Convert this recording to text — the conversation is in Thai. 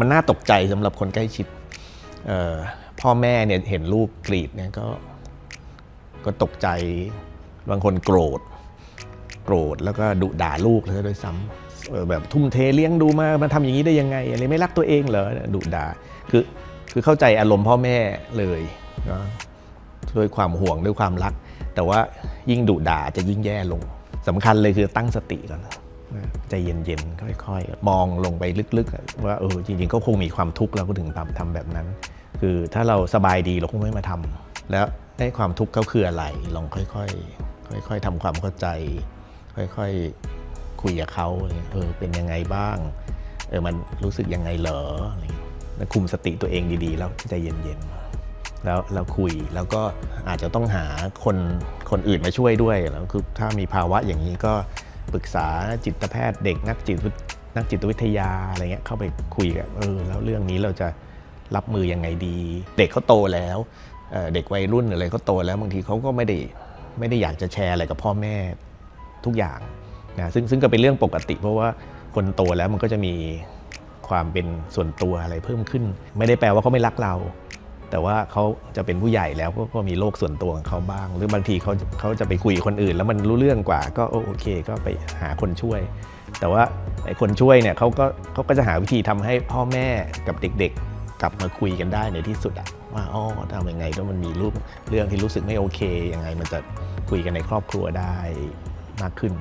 มันน่าตกใจสำหรับคนใกล้ชิดพ่อแม่เนี่ยเห็นลูกกรีดเนี่ยก็ก็ตกใจบางคนโกรธ โกรธแล้วก็ดุด่าลูกเลยด้วยซ้ำแบบทุ่มเทเลี้ยงดูมามาทำอย่างนี้ได้ยังไงอะไรไม่รักตัวเองเหรอดุด่าคือคือเข้าใจอารมณ์พ่อแม่เลยก็ด้วยความห่วงด้วยความรัก แต่ว่ายิ่งดุด่าจะยิ่งแย่ลงสำคัญเลยคือตั้งสติก่อน ใจเย็นๆค่อยๆ มองลงไปลึกๆ ว่าเออจริงๆก็คงมีความทุกข์แล้วก็ถึงทำทำแบบนั้น คือถ้าเราสบายดีเราคงไม่มาทำแล้วได้ความทุกข์เขาคืออะไร ลองค่อยๆ ค่อย ๆทำความเข้าใจ ค่อยๆคุยกับเขาเออเป็นยังไงบ้างเออมันรู้สึกยังไงเหรอแล้วคุมสติตัวเองดีๆ แล้วใจเย็นๆ แล้วแล้วคุยแล้วก็อาจจะต้องหาคนคนอื่นมาช่วยด้วยแล้วคือถ้ามีภาวะอย่างนี้ก็ ปรึกษาจิตแพทย์เด็กนักจิตนักจิตวิทยาอะไรเงี้ยเข้าไปคุยกันเออแล้วเรื่องนี้เราจะรับมือยังไงดี เด็กเขาโตแล้วเเด็กวัยรุ่นอะไรเขาโตแล้วบางทีเขาก็ไม่ได้ไม่ได้อยากจะแชร์อะไรกับพ่อแม่ทุกอย่างนะซึ่งซึ่งก็เป็นเรื่องปกติ เพราะว่าคนโตแล้วมันก็จะมีความเป็นส่วนตัวอะไรเพิ่มขึ้น ไม่ได้แปลว่าเขาไม่รักเรา แต่ว่าเขาจะเป็นผู้ใหญ่แล้วก็กมีโลกส่วนตัวของเขาบ้าง หรือบางทีเขาเขาจะไปคุยคนอื่น แล้วมันรู้เรื่องกว่า ก็โอเค ก็ไปหาคนช่วย แต่ว่าไอ้คนช่วยเนี่ยเขาก็เขาก็จะหาวิธีทำให้พ่อแม่กับเด็กๆ กลับมาคุยกันได้ในที่สุดอะว่าอ๋อทำยังไงถ้ามันมีรูปเรื่องที่รู้สึกไม่โอเคยังไงมันจะคุยกันในครอบครัวได้มากขึ้น